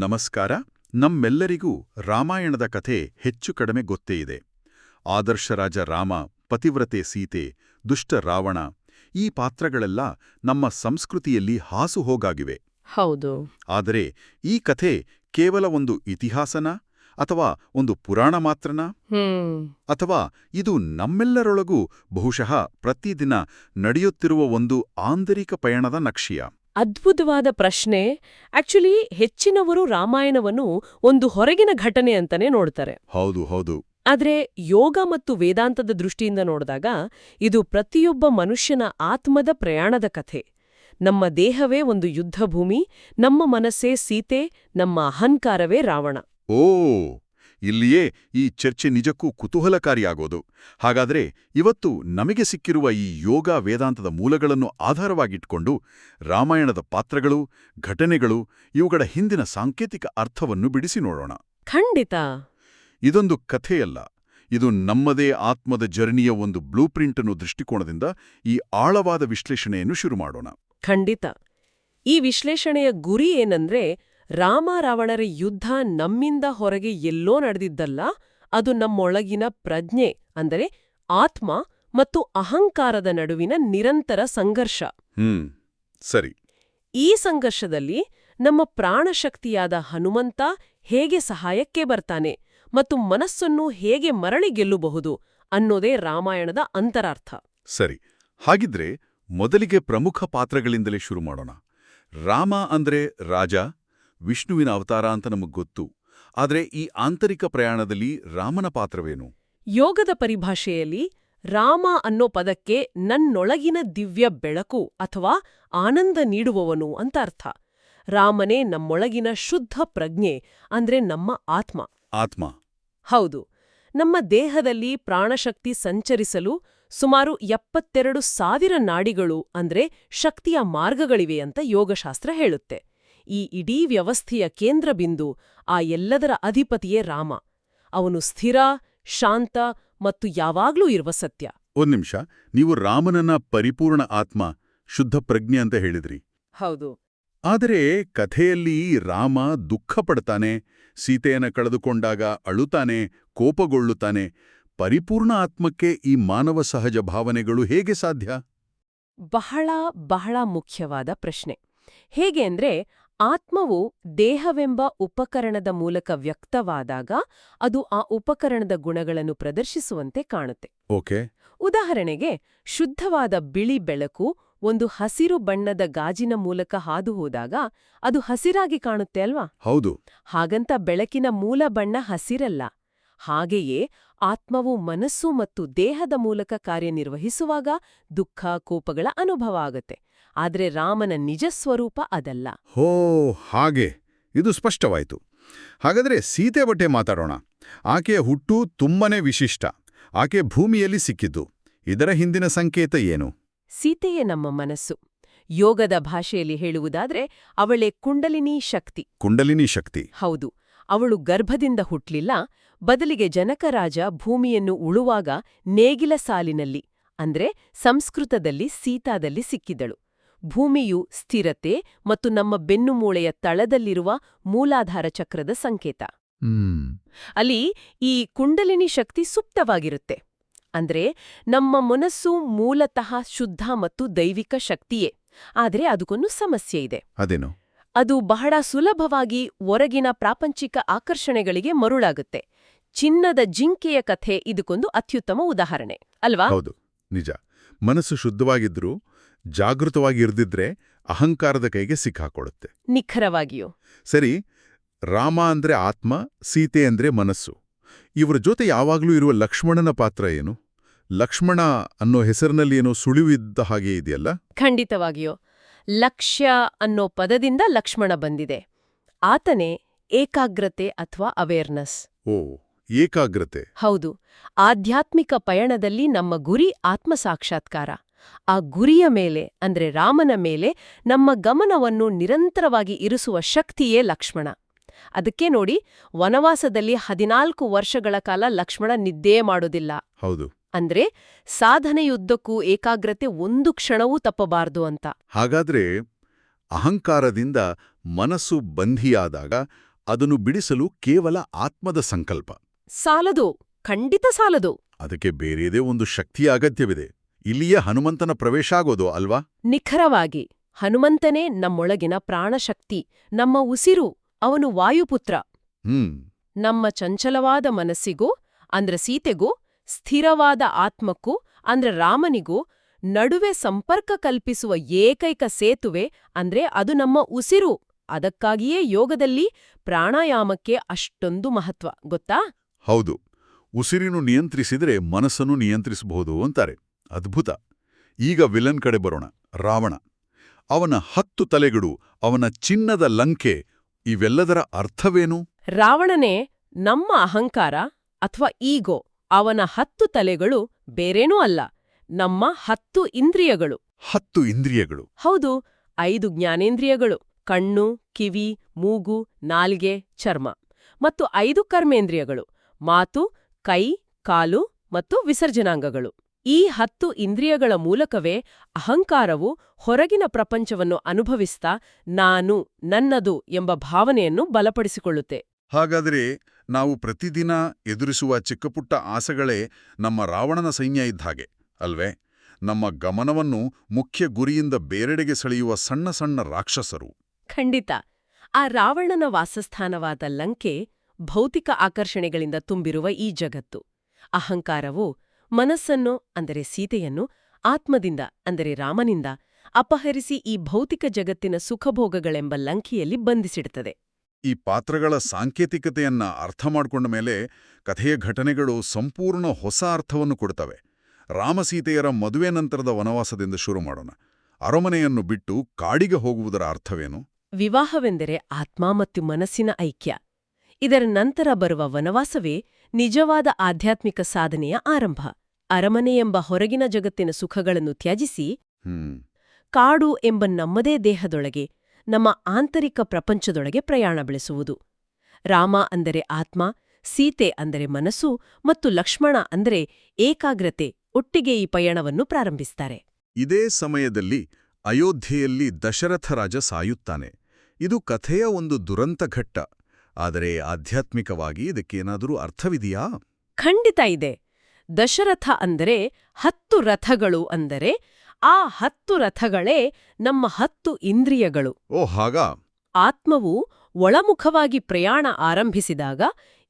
ನಮಸ್ಕಾರ. ನಮ್ಮೆಲ್ಲರಿಗೂ ರಾಮಾಯಣದ ಕಥೆ ಹೆಚ್ಚು ಕಡಿಮೆ ಗೊತ್ತೇ ಇದೆ. ಆದರ್ಶರಾಜ ರಾಮ ಪತಿವ್ರತೆ ಸೀತೆ ದುಷ್ಟ ರಾವಣ ಈ ಪಾತ್ರಗಳೆಲ್ಲ ನಮ್ಮ ಸಂಸ್ಕೃತಿಯಲ್ಲಿ ಹಾಸುಹೋಗಾಗಿವೆ ಹೌದು. ಆದರೆ ಈ ಕಥೆ ಕೇವಲ ಒಂದು ಇತಿಹಾಸನ ಅಥವಾ ಒಂದು ಪುರಾಣ ಮಾತ್ರನಾ? ಅಥವಾ ಇದು ನಮ್ಮೆಲ್ಲರೊಳಗೂ ಬಹುಶಃ ಪ್ರತಿದಿನ ನಡೆಯುತ್ತಿರುವ ಒಂದು ಆಂತರಿಕ ಪಯಣದ ನಕ್ಷೆಯ? ಅದ್ಭುತವಾದ ಪ್ರಶ್ನೆ. ಆಕ್ಚುಲಿ ಹೆಚ್ಚಿನವರು ರಾಮಾಯಣವನ್ನು ಒಂದು ಹೊರಗಿನ ಘಟನೆ ಅಂತಾನೆ ನೋಡ್ತಾರೆ. ಹೌದು ಹೌದು. ಆದ್ರೆ ಯೋಗ ಮತ್ತು ವೇದಾಂತದ ದೃಷ್ಟಿಯಿಂದ ನೋಡಿದಾಗ ಇದು ಪ್ರತಿಯೊಬ್ಬ ಮನುಷ್ಯನ ಆತ್ಮದ ಪ್ರಯಾಣದ ಕಥೆ. ನಮ್ಮ ದೇಹವೇ ಒಂದು ಯುದ್ಧಭೂಮಿ ನಮ್ಮ ಮನಸ್ಸೇ ಸೀತೆ ನಮ್ಮ ಅಹಂಕಾರವೇ ರಾವಣ. ಓ ಇಲ್ಲಿಯೇ ಈ ಚರ್ಚೆ ನಿಜಕ್ಕೂ ಕುತೂಹಲಕಾರಿಯಾಗೋದು. ಹಾಗಾದ್ರೆ ಇವತ್ತು ನಮಗೆ ಸಿಕ್ಕಿರುವ ಈ ಯೋಗ ವೇದಾಂತದ ಮೂಲಗಳನ್ನು ಆಧಾರವಾಗಿಟ್ಕೊಂಡು ರಾಮಾಯಣದ ಪಾತ್ರಗಳು ಘಟನೆಗಳು ಇವುಗಳ ಹಿಂದಿನ ಸಾಂಕೇತಿಕ ಅರ್ಥವನ್ನು ಬಿಡಿಸಿ ನೋಡೋಣ. ಖಂಡಿತ. ಇದೊಂದು ಕಥೆಯಲ್ಲ. ಇದು ನಮ್ಮದೇ ಆತ್ಮದ ಜರ್ನಿಯ ಒಂದು ಬ್ಲೂ ಬ್ಲೂಪ್ರಿಂಟನ್ನು ದೃಷ್ಟಿಕೋನದಿಂದ ಈ ಆಳವಾದ ವಿಶ್ಲೇಷಣೆಯನ್ನು ಶುರು ಮಾಡೋಣ. ಖಂಡಿತ. ಈ ವಿಶ್ಲೇಷಣೆಯ ಗುರಿ ಏನಂದ್ರೆ ರಾಮ ರಾವಣರ ಯುದ್ಧ ನಮ್ಮಿಂದ ಹೊರಗೆ ಎಲ್ಲೋ ನಡೆದಿದ್ದಲ್ಲ ಅದು ನಮ್ಮೊಳಗಿನ ಪ್ರಜ್ಞೆ ಅಂದರೆ ಆತ್ಮ ಮತ್ತು ಅಹಂಕಾರದ ನಡುವಿನ ನಿರಂತರ ಸಂಘರ್ಷ. ಹ್ಮ್ ಸರಿ. ಈ ಸಂಘರ್ಷದಲ್ಲಿ ನಮ್ಮ ಪ್ರಾಣಶಕ್ತಿಯಾದ ಹನುಮಂತ ಹೇಗೆ ಸಹಾಯಕ್ಕೆ ಬರ್ತಾನೆ ಮತ್ತು ಮನಸ್ಸನ್ನು ಹೇಗೆ ಮರಳಿ ಗೆಲ್ಲಬಹುದು ಅನ್ನೋದೇ ರಾಮಾಯಣದ ಅಂತರಾರ್ಥ. ಸರಿ ಹಾಗಿದ್ರೆ ಮೊದಲಿಗೆ ಪ್ರಮುಖ ಪಾತ್ರಗಳಿಂದಲೇ ಶುರು ಮಾಡೋಣ. ರಾಮ ಅಂದ್ರೆ ರಾಜ ವಿಷ್ಣುವಿನ ಅವತಾರ ಅಂತ ನಮಗ್ ಗೊತ್ತು. ಆದರೆ ಈ ಆಂತರಿಕ ಪ್ರಯಾಣದಲ್ಲಿ ರಾಮನ ಪಾತ್ರವೇನು? ಯೋಗದ ಪರಿಭಾಷೆಯಲ್ಲಿ ರಾಮ ಅನ್ನೋ ಪದಕ್ಕೆ ನನ್ನೊಳಗಿನ ದಿವ್ಯ ಬೆಳಕು ಅಥವಾ ಆನಂದ ನೀಡುವವನು ಅಂತ ಅರ್ಥ. ರಾಮನೇ ನಮ್ಮೊಳಗಿನ ಶುದ್ಧ ಪ್ರಜ್ಞೆ ಅಂದ್ರೆ ನಮ್ಮ ಆತ್ಮ. ಆತ್ಮ. ಹೌದು. ನಮ್ಮ ದೇಹದಲ್ಲಿ ಪ್ರಾಣಶಕ್ತಿ ಸಂಚರಿಸಲು ಸುಮಾರು ಎಪ್ಪತ್ತೆರಡು ಸಾವಿರ ನಾಡಿಗಳು ಅಂದ್ರೆ ಶಕ್ತಿಯ ಮಾರ್ಗಗಳಿವೆ ಅಂತ ಯೋಗಶಾಸ್ತ್ರ ಹೇಳುತ್ತೆ. ಈ ಇಡೀ ವ್ಯವಸ್ಥೆಯ ಕೇಂದ್ರಬಿಂದು ಆ ಎಲ್ಲದರ ಅಧಿಪತಿಯೇ ರಾಮ. ಅವನು ಸ್ಥಿರ ಶಾಂತ ಮತ್ತು ಯಾವಾಗ್ಲೂ ಇರುವ ಸತ್ಯ. ಒಂದ್ ನಿಮಿಷ ನೀವು ರಾಮನನ್ನ ಪರಿಪೂರ್ಣ ಆತ್ಮ ಶುದ್ಧ ಪ್ರಜ್ಞೆ ಅಂತ ಹೇಳಿದ್ರಿ. ಹೌದು. ಆದರೆ ಕಥೆಯಲ್ಲಿ ರಾಮ ದುಃಖ ಪಡ್ತಾನೆ ಸೀತೆಯನ್ನು ಕಳೆದುಕೊಂಡಾಗ ಅಳುತಾನೆ ಕೋಪಗೊಳ್ಳುತ್ತಾನೆ. ಪರಿಪೂರ್ಣ ಆತ್ಮಕ್ಕೆ ಈ ಮಾನವ ಸಹಜ ಭಾವನೆಗಳು ಹೇಗೆ ಸಾಧ್ಯ? ಬಹಳ ಬಹಳ ಮುಖ್ಯವಾದ ಪ್ರಶ್ನೆ. ಹೇಗೆ ಅಂದ್ರೆ ಆತ್ಮವು ದೇಹವೆಂಬ ಉಪಕರಣದ ಮೂಲಕ ವ್ಯಕ್ತವಾದಾಗ ಅದು ಆ ಉಪಕರಣದ ಗುಣಗಳನ್ನು ಪ್ರದರ್ಶಿಸುವಂತೆ ಕಾಣುತ್ತೆ. ಓಕೆ. ಉದಾಹರಣೆಗೆ ಶುದ್ಧವಾದ ಬಿಳಿ ಬೆಳಕು ಒಂದು ಹಸಿರು ಬಣ್ಣದ ಗಾಜಿನ ಮೂಲಕ ಹಾದು ಹೋದಾಗ ಅದು ಹಸಿರಾಗಿ ಕಾಣುತ್ತೆ ಅಲ್ವಾ? ಹೌದು. ಹಾಗಂತ ಬೆಳಕಿನ ಮೂಲ ಬಣ್ಣ ಹಸಿರಲ್ಲ. ಹಾಗೆಯೇ ಆತ್ಮವು ಮನಸ್ಸು ಮತ್ತು ದೇಹದ ಮೂಲಕ ಕಾರ್ಯನಿರ್ವಹಿಸುವಾಗ ದುಃಖ ಕೋಪಗಳ ಅನುಭವ ಆಗತ್ತೆ. ಆದ್ರೆ ರಾಮನ ನಿಜ ಸ್ವರೂಪ ಅದಲ್ಲ. ಹೋ ಹಾಗೆ. ಇದು ಸ್ಪಷ್ಟವಾಯಿತು. ಹಾಗಾದರೆ ಸೀತೆ ಬಟ್ಟೆ ಮಾತಾಡೋಣ. ಆಕೆಯ ಹುಟ್ಟು ತುಂಬನೇ ವಿಶಿಷ್ಟ. ಆಕೆ ಭೂಮಿಯಲ್ಲಿ ಸಿಕ್ಕಿದ್ದು. ಇದರ ಹಿಂದಿನ ಸಂಕೇತ ಏನು? ಸೀತೆಯೇ ನಮ್ಮ ಮನಸ್ಸು. ಯೋಗದ ಭಾಷೆಯಲ್ಲಿ ಹೇಳುವುದಾದ್ರೆ ಅವಳೇ ಕುಂಡಲಿನಿ ಶಕ್ತಿ. ಕುಂಡಲಿನಿ ಶಕ್ತಿ. ಹೌದು. ಅವಳು ಗರ್ಭದಿಂದ ಹುಟ್ಲಿಲ್ಲ. ಬದಲಿಗೆ ಜನಕರಾಜ ಭೂಮಿಯನ್ನು ಉಳುವಾಗ ನೇಗಿಲ ಸಾಲಿನಲ್ಲಿ ಅಂದ್ರೆ ಸಂಸ್ಕೃತದಲ್ಲಿ ಸೀತಾದಲ್ಲಿ ಸಿಕ್ಕಿದಳು. ಭೂಮಿಯು ಸ್ಥಿರತೆ ಮತ್ತು ನಮ್ಮ ಬೆನ್ನುಮೂಳೆಯ ತಳದಲ್ಲಿರುವ ಮೂಲಾಧಾರ ಚಕ್ರದ ಸಂಕೇತ. ಅಲ್ಲಿ ಈ ಕುಂಡಲಿನಿ ಶಕ್ತಿ ಸುಪ್ತವಾಗಿರುತ್ತೆ. ಅಂದ್ರೆ ನಮ್ಮ ಮನಸ್ಸು ಮೂಲತಃ ಶುದ್ಧ ಮತ್ತು ದೈವಿಕ ಶಕ್ತಿಯೇ. ಆದರೆ ಅದಕ್ಕೊಂದು ಸಮಸ್ಯೆ ಇದೆ. ಅದೇನು? ಅದು ಬಹಳ ಸುಲಭವಾಗಿ ಹೊರಗಿನ ಪ್ರಾಪಂಚಿಕ ಆಕರ್ಷಣೆಗಳಿಗೆ ಮರುಳಾಗುತ್ತೆ. ಚಿನ್ನದ ಜಿಂಕೆಯ ಕಥೆ ಇದಕ್ಕೊಂದು ಅತ್ಯುತ್ತಮ ಉದಾಹರಣೆ ಅಲ್ವಾ? ಹೌದು ನಿಜ. ಮನಸ್ಸು ಶುದ್ಧವಾಗಿದ್ರೂ ಜಾಗೃತವಾಗಿ ಇರ್ದಿದ್ರೆ ಅಹಂಕಾರದ ಕೈಗೆ ಸಿಕ್ಕಾಕೊಡುತ್ತೆ. ನಿಖರವಾಗಿಯೂ. ಸರಿ ರಾಮ ಅಂದ್ರೆ ಆತ್ಮ ಸೀತೆ ಅಂದ್ರೆ ಮನಸ್ಸು. ಇವರ ಜೊತೆ ಯಾವಾಗಲೂ ಇರುವ ಲಕ್ಷ್ಮಣನ ಪಾತ್ರ ಏನು? ಲಕ್ಷ್ಮಣ ಅನ್ನೋ ಹೆಸರಿನಲ್ಲಿ ಏನೋ ಸುಳಿವಿದ್ದ ಹಾಗೆ ಇದೆಯಲ್ಲ? ಖಂಡಿತವಾಗಿಯೋ. ಲಕ್ಷ್ಯ ಅನ್ನೋ ಪದದಿಂದ ಲಕ್ಷ್ಮಣ ಬಂದಿದೆ. ಆತನೇ ಏಕಾಗ್ರತೆ ಅಥವಾ ಅವೇರ್ನೆಸ್ ಓ ಏಕಾಗ್ರತೆ. ಹೌದು. ಆಧ್ಯಾತ್ಮಿಕ ಪಯಣದಲ್ಲಿ ನಮ್ಮ ಗುರಿ ಆತ್ಮಸಾಕ್ಷಾತ್ಕಾರ. ಆ ಗುರಿಯ ಮೇಲೆ ಅಂದ್ರೆ ರಾಮನ ಮೇಲೆ ನಮ್ಮ ಗಮನವನ್ನು ನಿರಂತರವಾಗಿ ಇರಿಸುವ ಶಕ್ತಿಯೇ ಲಕ್ಷ್ಮಣ. ಅದಕ್ಕೆ ನೋಡಿ ವನವಾಸದಲ್ಲಿ ಹದಿನಾಲ್ಕು ವರ್ಷಗಳ ಕಾಲ ಲಕ್ಷ್ಮಣ ನಿದ್ದೆ ಮಾಡೋದಿಲ್ಲ. ಹೌದು. ಅಂದ್ರೆ ಸಾಧನೆಯುದ್ದಕ್ಕೂ ಏಕಾಗ್ರತೆ ಒಂದು ಕ್ಷಣವೂ ತಪ್ಪಬಾರದು ಅಂತ. ಹಾಗಾದ್ರೆ ಅಹಂಕಾರದಿಂದ ಮನಸ್ಸು ಬಂಧಿಯಾದಾಗ ಅದನ್ನು ಬಿಡಿಸಲು ಕೇವಲ ಆತ್ಮದ ಸಂಕಲ್ಪ. ಸಾಲದು ಖಂಡಿತ ಸಾಲದು. ಅದಕ್ಕೆ ಬೇರೆಯದೇ ಒಂದು ಶಕ್ತಿಯ ಅಗತ್ಯವಿದೆ. ಇಲ್ಲಿಯೇ ಹನುಮಂತನ ಪ್ರವೇಶ ಆಗೋದು ಅಲ್ವಾ? ನಿಖರವಾಗಿ ಹನುಮಂತನೇ ನಮ್ಮೊಳಗಿನ ಪ್ರಾಣಶಕ್ತಿ ನಮ್ಮ ಉಸಿರು ಅವನು ವಾಯುಪುತ್ರ. ಹ್ಮ್. ನಮ್ಮ ಚಂಚಲವಾದ ಮನಸ್ಸಿಗೂ ಅಂದ್ರ ಸೀತೆಗೂ ಸ್ಥಿರವಾದ ಆತ್ಮಕ್ಕೂ ಅಂದ್ರ ರಾಮನಿಗೂ ನಡುವೆ ಸಂಪರ್ಕ ಕಲ್ಪಿಸುವ ಏಕೈಕ ಸೇತುವೆ ಅಂದ್ರೆ ಅದು ನಮ್ಮ ಉಸಿರು. ಅದಕ್ಕಾಗಿಯೇ ಯೋಗದಲ್ಲಿ ಪ್ರಾಣಾಯಾಮಕ್ಕೆ ಅಷ್ಟೊಂದು ಮಹತ್ವ ಗೊತ್ತಾ? ಹೌದು. ಉಸಿರಿನು ನಿಯಂತ್ರಿಸಿದರೆ ಮನಸ್ಸನ್ನು ನಿಯಂತ್ರಿಸಬಹುದು ಅಂತಾರೆ. ಅದ್ಭುತ. ಈಗ ವಿಲನ್ ಕಡೆ ಬರೋಣ. ರಾವಣ. ಅವನ ಹತ್ತು ತಲೆಗಳು ಅವನ ಚಿನ್ನದ ಲಂಕೆ ಇವೆಲ್ಲದರ ಅರ್ಥವೇನು? ರಾವಣನೇ ನಮ್ಮ ಅಹಂಕಾರ ಅಥವಾ ಈಗೋ ಅವನ ಹತ್ತು ತಲೆಗಳು ಬೇರೇನೂ ಅಲ್ಲ. ನಮ್ಮ ಹತ್ತು ಇಂದ್ರಿಯಗಳು. ಹತ್ತು ಇಂದ್ರಿಯಗಳು. ಹೌದು ಐದು ಜ್ಞಾನೇಂದ್ರಿಯಗಳು ಕಣ್ಣು ಕಿವಿ ಮೂಗು ನಾಲ್ಗೆ ಚರ್ಮ. ಮತ್ತು ಐದು ಕರ್ಮೇಂದ್ರಿಯಗಳು ಮಾತು ಕೈ ಕಾಲು ಮತ್ತು ವಿಸರ್ಜನಾಂಗಗಳು. ಈ ಹತ್ತು ಇಂದ್ರಿಯಗಳ ಮೂಲಕವೇ ಅಹಂಕಾರವು ಹೊರಗಿನ ಪ್ರಪಂಚವನ್ನು ಅನುಭವಿಸ್ತಾ ನಾನು ನನ್ನದು ಎಂಬ ಭಾವನೆಯನ್ನು ಬಲಪಡಿಸಿಕೊಳ್ಳುತ್ತೆ. ಹಾಗಾದರೆ ನಾವು ಪ್ರತಿದಿನ ಎದುರಿಸುವ ಚಿಕ್ಕಪುಟ್ಟ ಆಸೆಗಳೇ ನಮ್ಮ ರಾವಣನ ಸೈನ್ಯ ಇದ್ದಾಗೆ ಅಲ್ವೇ? ನಮ್ಮ ಗಮನವನ್ನು ಮುಖ್ಯ ಗುರಿಯಿಂದ ಬೇರೆಡೆಗೆ ಸೆಳೆಯುವ ಸಣ್ಣ ಸಣ್ಣ ರಾಕ್ಷಸರು. ಖಂಡಿತ. ಆ ರಾವಣನ ವಾಸಸ್ಥಾನವಾದ ಲಂಕೆ ಭೌತಿಕ ಆಕರ್ಷಣೆಗಳಿಂದ ತುಂಬಿರುವ ಈ ಜಗತ್ತು. ಅಹಂಕಾರವು ಮನಸ್ಸನ್ನು ಅಂದರೆ ಸೀತೆಯನ್ನು ಆತ್ಮದಿಂದ ಅಂದರೆ ರಾಮನಿಂದ ಅಪಹರಿಸಿ ಈ ಭೌತಿಕ ಜಗತ್ತಿನ ಸುಖಭೋಗಗಳೆಂಬ ಲಂಕಿಯಲ್ಲಿ ಬಂಧಿಸಿಡುತ್ತದೆ ಈ ಪಾತ್ರಗಳ ಸಾಂಕೇತಿಕತೆಯನ್ನ ಅರ್ಥ ಮಾಡಿಕೊಂಡ ಮೇಲೆ ಕಥೆಯ ಘಟನೆಗಳು ಸಂಪೂರ್ಣ ಹೊಸ ಅರ್ಥವನ್ನು ಕೊಡ್ತವೆ. ರಾಮಸೀತೆಯರ ಮದುವೆ ನಂತರದ ವನವಾಸದಿಂದ ಶುರು ಮಾಡೋಣ. ಅರಮನೆಯನ್ನು ಬಿಟ್ಟು ಕಾಡಿಗೆ ಹೋಗುವುದರ ಅರ್ಥವೇನು? ವಿವಾಹವೆಂದರೆ ಆತ್ಮ ಮತ್ತು ಮನಸ್ಸಿನ ಐಕ್ಯ. ಇದರ ನಂತರ ಬರುವ ವನವಾಸವೇ ನಿಜವಾದ ಆಧ್ಯಾತ್ಮಿಕ ಸಾಧನೆಯ ಆರಂಭ. ಅರಮನೆ ಎಂಬ ಹೊರಗಿನ ಜಗತ್ತಿನ ಸುಖಗಳನ್ನು ತ್ಯಜಿಸಿ ಕಾಡು ಎಂಬ ನಮ್ಮದೇ ದೇಹದೊಳಗೆ ನಮ್ಮ ಆಂತರಿಕ ಪ್ರಪಂಚದೊಳಗೆ ಪ್ರಯಾಣ ಬೆಳೆಸುವುದು. ರಾಮ ಅಂದರೆ ಆತ್ಮ ಸೀತೆ ಅಂದರೆ ಮನಸ್ಸು ಮತ್ತು ಲಕ್ಷ್ಮಣ ಅಂದರೆ ಏಕಾಗ್ರತೆ ಒಟ್ಟಿಗೆ ಈ ಪಯಣವನ್ನು ಪ್ರಾರಂಭಿಸ್ತಾರೆ. ಇದೇ ಸಮಯದಲ್ಲಿ ಅಯೋಧ್ಯೆಯಲ್ಲಿ ದಶರಥ ರಾಜ ಸಾಯುತ್ತಾನೆ. ಇದು ಕಥೆಯ ಒಂದು ದುರಂತ ಘಟ್ಟ. ಆದರೆ ಆಧ್ಯಾತ್ಮಿಕವಾಗಿ ಇದಕ್ಕೇನಾದರೂ ಅರ್ಥವಿದೆಯಾ? ಖಂಡಿತ ಇದೆ. ದಶರಥ ಅಂದರೆ ಹತ್ತು ರಥಗಳು ಅಂದರೆ ಆ ಹತ್ತು ರಥಗಳೇ ನಮ್ಮ ಹತ್ತು ಇಂದ್ರಿಯಗಳು. ಓ ಹಾಗ. ಆತ್ಮವು ಒಳಮುಖವಾಗಿ ಪ್ರಯಾಣ ಆರಂಭಿಸಿದಾಗ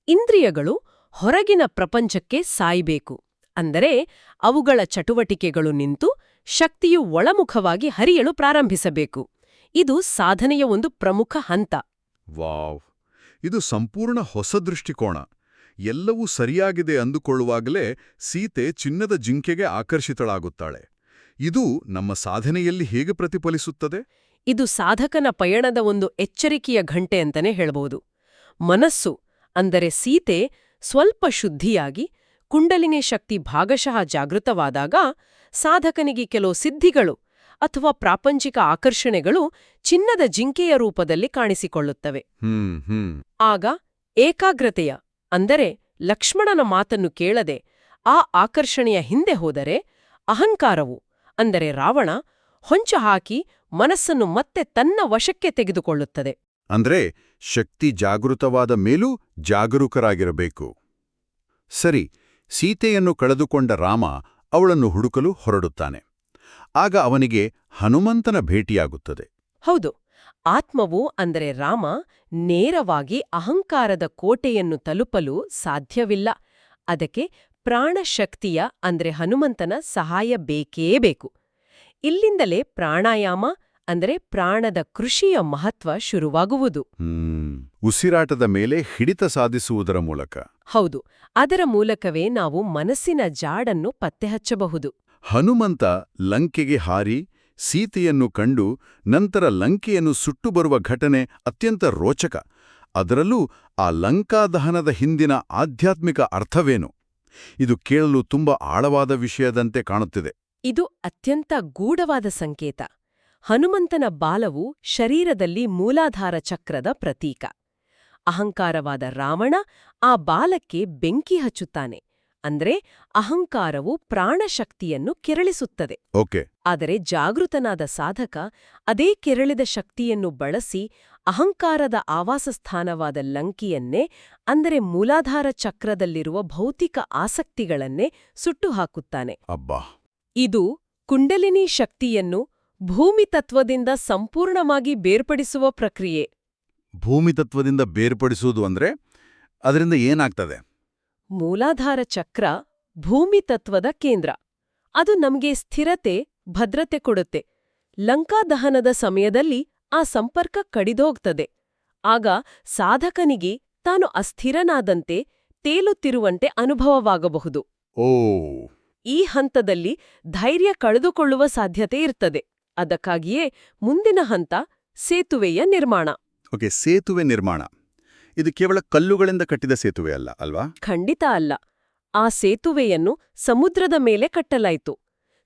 ಇಂದ್ರಿಯಗಳು ಹೊರಗಿನ ಪ್ರಪಂಚಕ್ಕೆ ಸಾಯ್ಬೇಕು. ಅಂದರೆ ಅವುಗಳ ಚಟುವಟಿಕೆಗಳು ನಿಂತು ಶಕ್ತಿಯು ಒಳಮುಖವಾಗಿ ಹರಿಯಲು ಪ್ರಾರಂಭಿಸಬೇಕು. ಇದು ಸಾಧನೆಯ ಒಂದು ಪ್ರಮುಖ ಹಂತ. ವಾವ್. ಇದು ಸಂಪೂರ್ಣ ಹೊಸ ದೃಷ್ಟಿಕೋನ. ಎಲ್ಲವೂ ಸರಿಯಾಗಿದೆ ಅಂದುಕೊಳ್ಳುವಾಗಲೇ ಸೀತೆ ಚಿನ್ನದ ಜಿಂಕೆಗೆ ಆಕರ್ಷಿತಳಾಗುತ್ತಾಳೆ. ಇದು ನಮ್ಮ ಸಾಧನೆಯಲ್ಲಿ ಹೇಗೆ ಪ್ರತಿಫಲಿಸುತ್ತದೆ? ಇದು ಸಾಧಕನ ಪಯಣದ ಒಂದು ಎಚ್ಚರಿಕೆಯ ಘಂಟೆ ಅಂತಲೇ ಹೇಳಬಹುದು ಮನಸ್ಸು ಅಂದರೆ ಸೀತೆ ಸ್ವಲ್ಪ ಶುದ್ಧಿಯಾಗಿ ಕುಂಡಲಿನಿ ಶಕ್ತಿ ಭಾಗಶಃ ಜಾಗೃತವಾದಾಗ ಸಾಧಕನಿಗೆ ಕೆಲವು ಸಿದ್ಧಿಗಳು ಅಥವಾ ಪ್ರಾಪಂಚಿಕ ಆಕರ್ಷಣೆಗಳು ಚಿನ್ನದ ಜಿಂಕೆಯ ರೂಪದಲ್ಲಿ ಕಾಣಿಸಿಕೊಳ್ಳುತ್ತವೆ. ಹ್ಮ್ ಹ್ಮ್. ಆಗ ಏಕಾಗ್ರತೆಯ ಅಂದರೆ ಲಕ್ಷ್ಮಣನ ಮಾತನ್ನು ಕೇಳದೆ ಆ ಆಕರ್ಷಣೆಯ ಹಿಂದೆ ಹೋದರೆ ಅಹಂಕಾರವು ಅಂದರೆ ರಾವಣ ಹೊಂಚ ಹಾಕಿ ಮನಸ್ಸನ್ನು ಮತ್ತೆ ತನ್ನ ವಶಕ್ಕೆ ತೆಗೆದುಕೊಳ್ಳುತ್ತದೆ. ಅಂದ್ರೆ ಶಕ್ತಿ ಜಾಗೃತವಾದ ಮೇಲೂ ಜಾಗರೂಕರಾಗಿರಬೇಕು. ಸರಿ ಸೀತೆಯನ್ನು ಕಳೆದುಕೊಂಡ ರಾಮ ಅವಳನ್ನು ಹುಡುಕಲು ಹೊರಡುತ್ತಾನೆ. ಆಗ ಅವನಿಗೆ ಹನುಮಂತನ ಭೇಟಿಯಾಗುತ್ತದೆ. ಹೌದು. ಆತ್ಮವು ಅಂದರೆ ರಾಮ ನೇರವಾಗಿ ಅಹಂಕಾರದ ಕೋಟೆಯನ್ನು ತಲುಪಲು ಸಾಧ್ಯವಿಲ್ಲ. ಅದಕ್ಕೆ ಪ್ರಾಣಶಕ್ತಿಯ ಅಂದ್ರೆ ಹನುಮಂತನ ಸಹಾಯ ಬೇಕೇ ಬೇಕು. ಇಲ್ಲಿಂದಲೇ ಪ್ರಾಣಾಯಾಮ ಅಂದರೆ ಪ್ರಾಣದ ಕೃಷಿಯ ಮಹತ್ವ ಶುರುವಾಗುವುದು. ಉಸಿರಾಟದ ಮೇಲೆ ಹಿಡಿತ ಸಾಧಿಸುವುದರ ಮೂಲಕ. ಹೌದು ಅದರ ಮೂಲಕವೇ ನಾವು ಮನಸ್ಸಿನ ಜಾಡನ್ನು ಪತ್ತೆಹಚ್ಚಬಹುದು. ಹನುಮಂತ ಲಂಕೆಗೆ ಹಾರಿ ಸೀತೆಯನ್ನು ಕಂಡು ನಂತರ ಲಂಕೆಯನ್ನು ಸುಟ್ಟು ಬರುವ ಘಟನೆ ಅತ್ಯಂತ ರೋಚಕ. ಅದರಲ್ಲೂ ಆ ಲಂಕಾದಹನದ ಹಿಂದಿನ ಆಧ್ಯಾತ್ಮಿಕ ಅರ್ಥವೇನು? ಇದು ಕೇಳಲು ತುಂಬ ಆಳವಾದ ವಿಷಯದಂತೆ ಕಾಣುತ್ತಿದೆ. ಇದು ಅತ್ಯಂತ ಗೂಢವಾದ ಸಂಕೇತ. ಹನುಮಂತನ ಬಾಲವು ಶರೀರದಲ್ಲಿ ಮೂಲಾಧಾರ ಚಕ್ರದ ಪ್ರತೀಕ. ಅಹಂಕಾರವಾದ ರಾವಣ ಆ ಬಾಲಕ್ಕೆ ಬೆಂಕಿ ಹಚ್ಚುತ್ತಾನೆ. ಅಂದ್ರೆ ಅಹಂಕಾರವು ಪ್ರಾಣಶಕ್ತಿಯನ್ನು ಕೆರಳಿಸುತ್ತದೆ. ಓಕೆ. ಆದರೆ ಜಾಗೃತನಾದ ಸಾಧಕ ಅದೇ ಕೆರಳಿದ ಶಕ್ತಿಯನ್ನು ಬಳಸಿ ಅಹಂಕಾರದ ಆವಾಸಸ್ಥಾನವಾದ ಲಂಕಿಯನ್ನೇ ಅಂದರೆ ಮೂಲಾಧಾರ ಚಕ್ರದಲ್ಲಿರುವ ಭೌತಿಕ ಆಸಕ್ತಿಗಳನ್ನೇ ಸುಟ್ಟುಹಾಕುತ್ತಾನೆ. ಅಬ್ಬಾ. ಇದು ಕುಂಡಲಿನಿ ಶಕ್ತಿಯನ್ನು ಭೂಮಿ ತತ್ವದಿಂದ ಸಂಪೂರ್ಣವಾಗಿ ಬೇರ್ಪಡಿಸುವ ಪ್ರಕ್ರಿಯೆ. ಭೂಮಿ ತತ್ವದಿಂದ ಬೇರ್ಪಡಿಸುವುದು ಅಂದ್ರೆ ಅದರಿಂದ ಏನಾಗ್ತದೆ? ಮೂಲಾಧಾರ ಚಕ್ರ ಭೂಮಿ ತತ್ವದ ಕೇಂದ್ರ. ಅದು ನಮ್ಗೆ ಸ್ಥಿರತೆ ಭದ್ರತೆ ಕೊಡುತ್ತೆ. ಲಂಕಾ ದಹನದ ಸಮಯದಲ್ಲಿ ಆ ಸಂಪರ್ಕ ಕಡಿದೋಗ್ತದೆ. ಆಗ ಸಾಧಕನಿಗೆ ತಾನು ಅಸ್ಥಿರನಾದಂತೆ ತೇಲುತ್ತಿರುವಂತೆ ಅನುಭವವಾಗಬಹುದು. ಓ. ಈ ಹಂತದಲ್ಲಿ ಧೈರ್ಯ ಕಳೆದುಕೊಳ್ಳುವ ಸಾಧ್ಯತೆ ಇರ್ತದೆ. ಅದಕ್ಕಾಗಿಯೇ ಮುಂದಿನ ಹಂತ ಸೇತುವೆಯ ನಿರ್ಮಾಣ. ಓಕೆ ಸೇತುವೆ ನಿರ್ಮಾಣ. ಇದು ಕೇವಲ ಕಲ್ಲುಗಳಿಂದ ಕಟ್ಟಿದ ಸೇತುವೆ ಅಲ್ಲ ಅಲ್ವಾ? ಖಂಡಿತ ಅಲ್ಲ. ಆ ಸೇತುವೆಯನ್ನು ಸಮುದ್ರದ ಮೇಲೆ ಕಟ್ಟಲಾಯಿತು.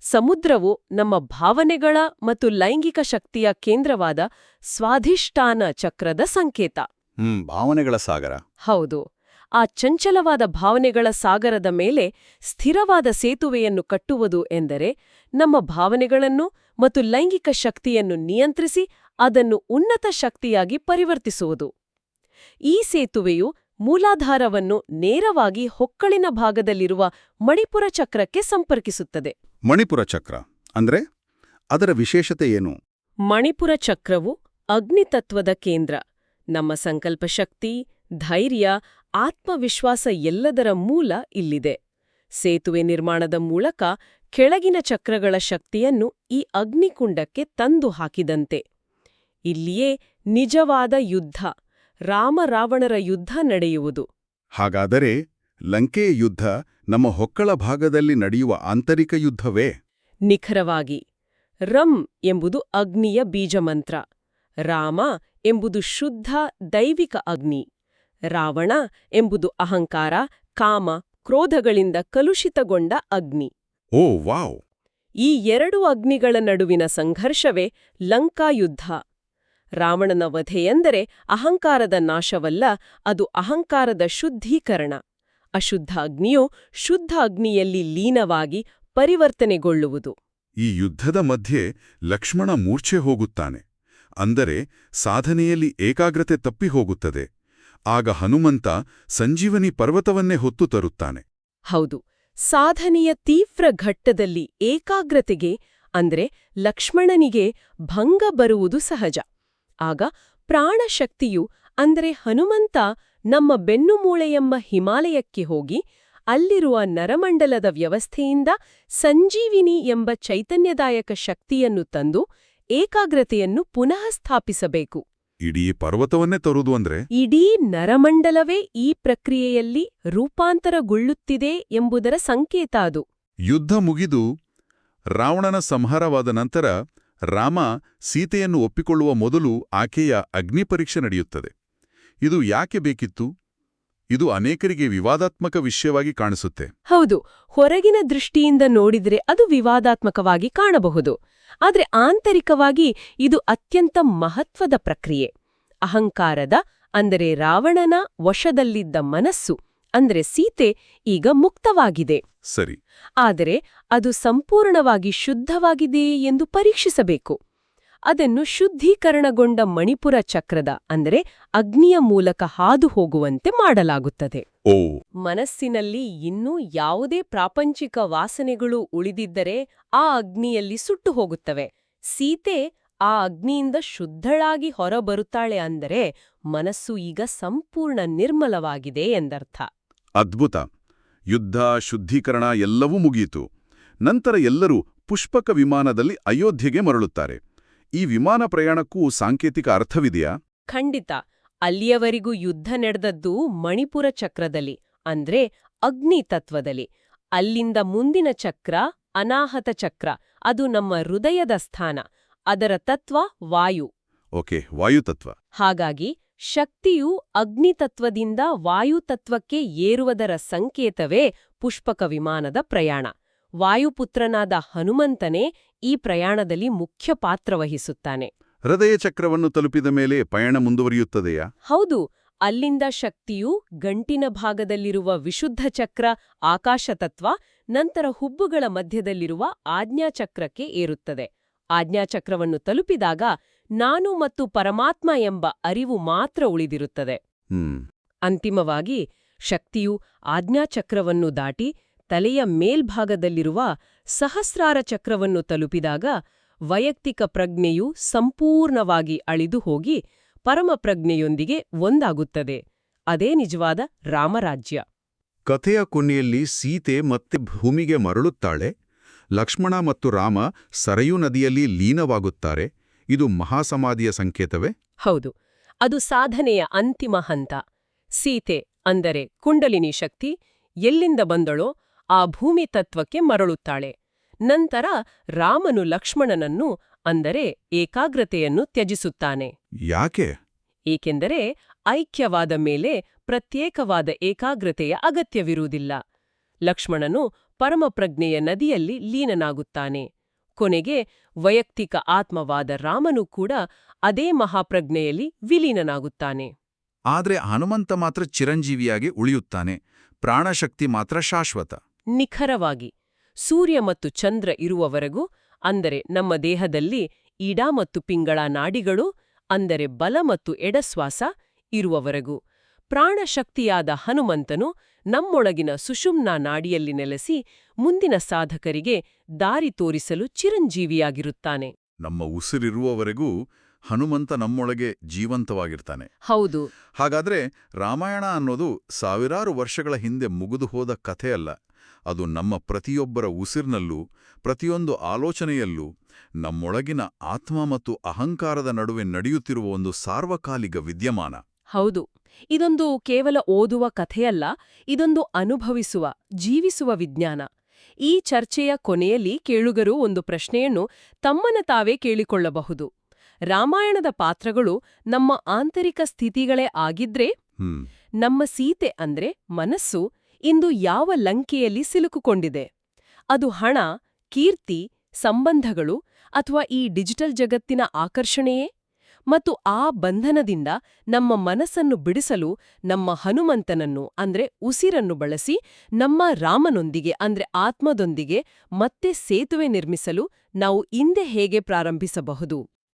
ಸಮುದ್ರವು ನಮ್ಮ ಭಾವನೆಗಳ ಮತ್ತು ಲೈಂಗಿಕ ಶಕ್ತಿಯ ಕೇಂದ್ರವಾದ ಸ್ವಾಧಿಷ್ಠಾನ ಚಕ್ರದ ಸಂಕೇತ. ಹ್ಮ್ ಭಾವನೆಗಳ ಸಾಗರ. ಹೌದು. ಆ ಚಂಚಲವಾದ ಭಾವನೆಗಳ ಸಾಗರದ ಮೇಲೆ ಸ್ಥಿರವಾದ ಸೇತುವೆಯನ್ನು ಕಟ್ಟುವುದು ಎಂದರೆ ನಮ್ಮ ಭಾವನೆಗಳನ್ನು ಮತ್ತು ಲೈಂಗಿಕ ಶಕ್ತಿಯನ್ನು ನಿಯಂತ್ರಿಸಿ ಅದನ್ನು ಉನ್ನತ ಶಕ್ತಿಯಾಗಿ ಪರಿವರ್ತಿಸುವುದು. ಈ ಸೇತುವೆಯು ಮೂಲಾಧಾರವನ್ನು ನೇರವಾಗಿ ಹೊಕ್ಕಳಿನ ಭಾಗದಲ್ಲಿರುವ ಮಣಿಪುರ ಚಕ್ರಕ್ಕೆ ಸಂಪರ್ಕಿಸುತ್ತದೆ. ಮಣಿಪುರ ಚಕ್ರ ಅಂದ್ರೆ ಅದರ ವಿಶೇಷತೆ ಏನು? ಮಣಿಪುರ ಚಕ್ರವು ಅಗ್ನಿತತ್ವದ ಕೇಂದ್ರ. ನಮ್ಮ ಸಂಕಲ್ಪ ಶಕ್ತಿ ಧೈರ್ಯ ಆತ್ಮವಿಶ್ವಾಸ ಎಲ್ಲದರ ಮೂಲ ಇಲ್ಲಿದೆ. ಸೇತುವೆ ನಿರ್ಮಾಣದ ಮೂಲಕ ಕೆಳಗಿನ ಚಕ್ರಗಳ ಶಕ್ತಿಯನ್ನು ಈ ಅಗ್ನಿಕುಂಡಕ್ಕೆ ತಂದು ಹಾಕಿದಂತೆ. ಇಲ್ಲಿಯೇ ನಿಜವಾದ ಯುದ್ಧ. ರಾಮರಾವಣರ ಯುದ್ಧ ನಡೆಯುವುದು. ಹಾಗಾದರೆ ಲಂಕೆಯ ಯುದ್ಧ ನಮ್ಮ ಹೊಕ್ಕಳ ಭಾಗದಲ್ಲಿ ನಡೆಯುವ ಆಂತರಿಕ ಯುದ್ಧವೇ? ನಿಖರವಾಗಿ ರಂ ಎಂಬುದು ಅಗ್ನಿಯ ಬೀಜಮಂತ್ರ ರಾಮ ಎಂಬುದು ಶುದ್ಧ ದೈವಿಕ ಅಗ್ನಿ ರಾವಣ ಎಂಬುದು ಅಹಂಕಾರ ಕಾಮ ಕ್ರೋಧಗಳಿಂದ ಕಲುಷಿತಗೊಂಡ ಅಗ್ನಿ. ಓ ವಾವ್! ಈ ಎರಡು ಅಗ್ನಿಗಳ ನಡುವಿನ ಸಂಘರ್ಷವೇ ಲಂಕಾಯುದ್ಧ. ರಾವಣನ ವಧೆಯೆಂದರೆ ಅಹಂಕಾರದ ನಾಶವಲ್ಲ ಅದು ಅಹಂಕಾರದ ಶುದ್ಧೀಕರಣ. ಅಶುದ್ಧ ಅಗ್ನಿಯು ಶುದ್ಧ ಅಗ್ನಿಯಲ್ಲಿ ಲೀನವಾಗಿ ಪರಿವರ್ತನೆಗೊಳ್ಳುವುದು. ಈ ಯುದ್ಧದ ಮಧ್ಯೆ ಲಕ್ಷ್ಮಣ ಮೂರ್ಛೆ ಹೋಗುತ್ತಾನೆ. ಅಂದರೆ ಸಾಧನೆಯಲ್ಲಿ ಏಕಾಗ್ರತೆ ತಪ್ಪಿ ಹೋಗುತ್ತದೆ. ಆಗ ಹನುಮಂತ ಸಂಜೀವನಿ ಪರ್ವತವನ್ನೇ ಹೊತ್ತು ತರುತ್ತಾನೆ. ಹೌದು ಸಾಧನೆಯ ತೀವ್ರ ಘಟ್ಟದಲ್ಲಿ ಏಕಾಗ್ರತೆಗೆ ಅಂದ್ರೆ ಲಕ್ಷ್ಮಣನಿಗೆ ಭಂಗ ಬರುವುದು ಸಹಜ. ಆಗ ಪ್ರಾಣಶಕ್ತಿಯು ಅಂದರೆ ಹನುಮಂತ ನಮ್ಮ ಬೆನ್ನುಮೂಳೆಯೆಂಬ ಹಿಮಾಲಯಕ್ಕೆ ಹೋಗಿ ಅಲ್ಲಿರುವ ನರಮಂಡಲದ ವ್ಯವಸ್ಥೆಯಿಂದ ಸಂಜೀವಿನಿ ಎಂಬ ಚೈತನ್ಯದಾಯಕ ಶಕ್ತಿಯನ್ನು ತಂದು ಏಕಾಗ್ರತೆಯನ್ನು ಪುನಃ ಸ್ಥಾಪಿಸಬೇಕು. ಇಡೀ ಪರ್ವತವನ್ನೇ ತರುವುದು ಅಂದ್ರೆ? ಇಡೀ ನರಮಂಡಲವೇ ಈ ಪ್ರಕ್ರಿಯೆಯಲ್ಲಿ ರೂಪಾಂತರಗೊಳ್ಳುತ್ತಿದೆ ಎಂಬುದರ ಸಂಕೇತ ಅದು. ಯುದ್ಧ ಮುಗಿದು ರಾವಣನ ಸಂಹಾರವಾದ ನಂತರ ರಾಮ ಸೀತೆಯನ್ನು ಒಪ್ಪಿಕೊಳ್ಳುವ ಮೊದಲು ಆಕೆಯ ಅಗ್ನಿಪರೀಕ್ಷೆ ನಡೆಯುತ್ತದೆ. ಇದು ಯಾಕೆ ಬೇಕಿತ್ತು? ಇದು ಅನೇಕರಿಗೆ ವಿವಾದಾತ್ಮಕ ವಿಷಯವಾಗಿ ಕಾಣಿಸುತ್ತೆ. ಹೌದು, ಹೊರಗಿನ ದೃಷ್ಟಿಯಿಂದ ನೋಡಿದರೆ ಅದು ವಿವಾದಾತ್ಮಕವಾಗಿ ಕಾಣಬಹುದು. ಆದರೆ ಆಂತರಿಕವಾಗಿ ಇದು ಅತ್ಯಂತ ಮಹತ್ವದ ಪ್ರಕ್ರಿಯೆ. ಅಹಂಕಾರದ, ಅಂದರೆ ರಾವಣನ ವಶದಲ್ಲಿದ್ದ ಮನಸ್ಸು, ಅಂದರೆ ಸೀತೆ, ಈಗ ಮುಕ್ತವಾಗಿದೆ. ಸರಿ. ಆದರೆ ಅದು ಸಂಪೂರ್ಣವಾಗಿ ಶುದ್ಧವಾಗಿದೆಯೇ ಎಂದು ಪರೀಕ್ಷಿಸಬೇಕು. ಅದನ್ನು ಶುದ್ಧೀಕರಣಗೊಂಡ ಮಣಿಪುರ ಚಕ್ರದ ಅಂದರೆ ಅಗ್ನಿಯ ಮೂಲಕ ಹಾದು ಹೋಗುವಂತೆ ಮಾಡಲಾಗುತ್ತದೆ. ಓ. ಮನಸ್ಸಿನಲ್ಲಿ ಇನ್ನೂ ಯಾವುದೇ ಪ್ರಾಪಂಚಿಕ ವಾಸನೆಗಳು ಉಳಿದಿದ್ದರೆ ಆ ಅಗ್ನಿಯಲ್ಲಿ ಸುಟ್ಟು ಹೋಗುತ್ತವೆ. ಸೀತೆ ಆ ಅಗ್ನಿಯಿಂದ ಶುದ್ಧಳಾಗಿ ಹೊರಬರುತ್ತಾಳೆ ಅಂದರೆ ಮನಸ್ಸು ಈಗ ಸಂಪೂರ್ಣ ನಿರ್ಮಲವಾಗಿದೆ ಎಂದರ್ಥ. ಅದ್ಭುತ. ಯುದ್ಧ ಶುದ್ಧೀಕರಣ ಎಲ್ಲವೂ ಮುಗಿಯಿತು. ನಂತರ ಎಲ್ಲರೂ ಪುಷ್ಪಕ ವಿಮಾನದಲ್ಲಿ ಅಯೋಧ್ಯೆಗೆ ಮರಳುತ್ತಾರೆ. ಈ ವಿಮಾನ ಪ್ರಯಾಣಕ್ಕೂ ಸಾಂಕೇತಿಕ ಅರ್ಥವಿದೆಯಾ? ಖಂಡಿತ. ಅಲ್ಲಿಯವರೆಗೂ ಯುದ್ಧ ನಡೆದದ್ದು ಮಣಿಪುರ ಚಕ್ರದಲ್ಲಿ ಅಂದ್ರೆ ಅಗ್ನಿ ತತ್ವದಲ್ಲಿ. ಅಲ್ಲಿಂದ ಮುಂದಿನ ಚಕ್ರ ಅನಾಹತ ಚಕ್ರ ಅದು ನಮ್ಮ ಹೃದಯದ ಸ್ಥಾನ. ಅದರ ತತ್ವ ವಾಯು. ಓಕೆ ವಾಯುತತ್ವ ಹಾಗಾಗಿ ಶಕ್ತಿಯು ಅಗ್ನಿತತ್ವದಿಂದ ವಾಯುತತ್ವಕ್ಕೆ ಏರುವುದರ ಸಂಕೇತವೇ ಪುಷ್ಪಕ ವಿಮಾನದ ಪ್ರಯಾಣ. ವಾಯುಪುತ್ರನಾದ ಹನುಮಂತನೇ ಈ ಪ್ರಯಾಣದಲ್ಲಿ ಮುಖ್ಯ ಪಾತ್ರ ವಹಿಸುತ್ತಾನೆ. ಹೃದಯ ಚಕ್ರವನ್ನು ತಲುಪಿದ ಮೇಲೆ ಪಯಣ ಮುಂದುವರಿಯುತ್ತದೆಯಾ? ಹೌದು ಅಲ್ಲಿಂದ ಶಕ್ತಿಯು ಗಂಟಿನ ಭಾಗದಲ್ಲಿರುವ ವಿಶುದ್ಧ ಚಕ್ರ ಆಕಾಶತತ್ವ ನಂತರ ಹುಬ್ಬುಗಳ ಮಧ್ಯದಲ್ಲಿರುವ ಆಜ್ಞಾಚಕ್ರಕ್ಕೆ ಏರುತ್ತದೆ. ಆಜ್ಞಾಚಕ್ರವನ್ನು ತಲುಪಿದಾಗ ನಾನು ಮತ್ತು ಪರಮಾತ್ಮ ಎಂಬ ಅರಿವು ಮಾತ್ರ ಉಳಿದಿರುತ್ತದೆ. ಹ್ಮ್. ಅಂತಿಮವಾಗಿ ಶಕ್ತಿಯು ಆಜ್ಞಾಚಕ್ರವನ್ನು ದಾಟಿ ತಲೆಯ ಮೇಲ್ಭಾಗದಲ್ಲಿರುವ ಸಹಸ್ರಾರ ಚಕ್ರವನ್ನು ತಲುಪಿದಾಗ ವೈಯಕ್ತಿಕ ಪ್ರಜ್ಞೆಯು ಸಂಪೂರ್ಣವಾಗಿ ಅಳಿದು ಹೋಗಿ ಪರಮಪ್ರಜ್ಞೆಯೊಂದಿಗೆ ಒಂದಾಗುತ್ತದೆ. ಅದೇ ನಿಜವಾದ ರಾಮರಾಜ್ಯ. ಕಥೆಯ ಕೊನೆಯಲ್ಲಿ ಸೀತೆ ಮತ್ತೆ ಭೂಮಿಗೆ ಮರಳುತ್ತಾಳೆ. ಲಕ್ಷ್ಮಣ ಮತ್ತು ರಾಮ ಸರಯೂ ನದಿಯಲ್ಲಿ ಲೀನವಾಗುತ್ತಾರೆ. ಇದು ಮಹಾಸಮಾಧಿಯ ಸಂಕೇತವೇ? ಹೌದು. ಅದು ಸಾಧನೆಯ ಅಂತಿಮ ಹಂತ. ಸೀತೆ ಅಂದರೆ ಕುಂಡಲಿನಿ ಶಕ್ತಿ ಎಲ್ಲಿಂದ ಬಂದಳೋ ಆ ಭೂಮಿ ತತ್ವಕ್ಕೆ ಮರಳುತ್ತಾಳೆ. ನಂತರ ರಾಮನು ಲಕ್ಷ್ಮಣನನ್ನು ಅಂದರೆ ಏಕಾಗ್ರತೆಯನ್ನು ತ್ಯಜಿಸುತ್ತಾನೆ. ಯಾಕೆ? ಏಕೆಂದರೆ ಐಕ್ಯವಾದ ಮೇಲೆ ಪ್ರತ್ಯೇಕವಾದ ಏಕಾಗ್ರತೆಯ ಅಗತ್ಯವಿರುವುದಿಲ್ಲ. ಲಕ್ಷ್ಮಣನು ಪರಮಪ್ರಜ್ಞೆಯ ನದಿಯಲ್ಲಿ ಲೀನನಾಗುತ್ತಾನೆ. ಕೊನೆಗೆ ವೈಯಕ್ತಿಕ ಆತ್ಮವಾದ ರಾಮನು ಕೂಡ ಅದೇ ಮಹಾಪ್ರಜ್ಞೆಯಲ್ಲಿ ವಿಲೀನನಾಗುತ್ತಾನೆ. ಆದರೆ ಹನುಮಂತ ಮಾತ್ರ ಚಿರಂಜೀವಿಯಾಗಿ ಉಳಿಯುತ್ತಾನೆ ಪ್ರಾಣಶಕ್ತಿ ಮಾತ್ರ ಶಾಶ್ವತ. ನಿಖರವಾಗಿ ಸೂರ್ಯ ಮತ್ತು ಚಂದ್ರ ಇರುವವರೆಗೂ ಅಂದರೆ ನಮ್ಮ ದೇಹದಲ್ಲಿ ಈಡಾ ಮತ್ತು ಪಿಂಗಳ ನಾಡಿಗಳು ಅಂದರೆ ಬಲ ಮತ್ತು ಎಡಸ್ವಾಸ ಇರುವವರೆಗೂ. ಪ್ರಾಣಶಕ್ತಿಯಾದ ಹನುಮಂತನು ನಮ್ಮೊಳಗಿನ ಸುಷುಮ್ನ ನಾಡಿಯಲ್ಲಿ ನೆಲೆಸಿ ಮುಂದಿನ ಸಾಧಕರಿಗೆ ದಾರಿ ತೋರಿಸಲು ಚಿರಂಜೀವಿಯಾಗಿರುತ್ತಾನೆ. ನಮ್ಮ ಉಸಿರಿರುವವರೆಗೂ ಹನುಮಂತ ನಮ್ಮೊಳಗೆ ಜೀವಂತವಾಗಿರ್ತಾನೆ. ಹೌದು. ಹಾಗಾದ್ರೆ ರಾಮಾಯಣ ಅನ್ನೋದು ಸಾವಿರಾರು ವರ್ಷಗಳ ಹಿಂದೆ ಮುಗಿದು ಹೋದ ಕಥೆಯಲ್ಲ. ಅದು ನಮ್ಮ ಪ್ರತಿಯೊಬ್ಬರ ಉಸಿರಿನಲ್ಲೂ ಪ್ರತಿಯೊಂದು ಆಲೋಚನೆಯಲ್ಲೂ ನಮ್ಮೊಳಗಿನ ಆತ್ಮ ಮತ್ತು ಅಹಂಕಾರದ ನಡುವೆ ನಡೆಯುತ್ತಿರುವ ಒಂದು ಸಾರ್ವಕಾಲಿಕ ವಿದ್ಯಮಾನ. ಹೌದು. ಇದೊಂದು ಕೇವಲ ಓದುವ ಕಥೆಯಲ್ಲ ಇದೊಂದು ಅನುಭವಿಸುವ ಜೀವಿಸುವ ವಿಜ್ಞಾನ. ಈ ಚರ್ಚೆಯ ಕೊನೆಯಲ್ಲಿ ಕೇಳುಗರು ಒಂದು ಪ್ರಶ್ನೆಯನ್ನು ತಮ್ಮನ ತಾವೇ ಕೇಳಿಕೊಳ್ಳಬಹುದು. ರಾಮಾಯಣದ ಪಾತ್ರಗಳು ನಮ್ಮ ಆಂತರಿಕ ಸ್ಥಿತಿಗಳೇ ಆಗಿದ್ರೆ ನಮ್ಮ ಸೀತೆ ಅಂದ್ರೆ ಮನಸ್ಸು ಇಂದು ಯಾವ ಲಂಕೆಯಲ್ಲಿ ಸಿಲುಕುಕೊಂಡಿದೆ. ಅದು ಹಣ ಕೀರ್ತಿ ಸಂಬಂಧಗಳು ಅಥವಾ ಈ ಡಿಜಿಟಲ್ ಜಗತ್ತಿನ ಆಕರ್ಷಣೆಯೇ? ಮತ್ತು ಆ ಬಂಧನದಿಂದ ನಮ್ಮ ಮನಸ್ಸನ್ನು ಬಿಡಿಸಲು ನಮ್ಮ ಹನುಮಂತನನ್ನು, ಅಂದ್ರೆ ಉಸಿರನ್ನು ಬಳಸಿ ನಮ್ಮ ರಾಮನೊಂದಿಗೆ, ಅಂದ್ರೆ ಆತ್ಮದೊಂದಿಗೆ ಮತ್ತೆ ಸೇತುವೆ ನಿರ್ಮಿಸಲು ನಾವು ಇಂದೆ ಹೇಗೆ ಪ್ರಾರಂಭಿಸಬಹುದು?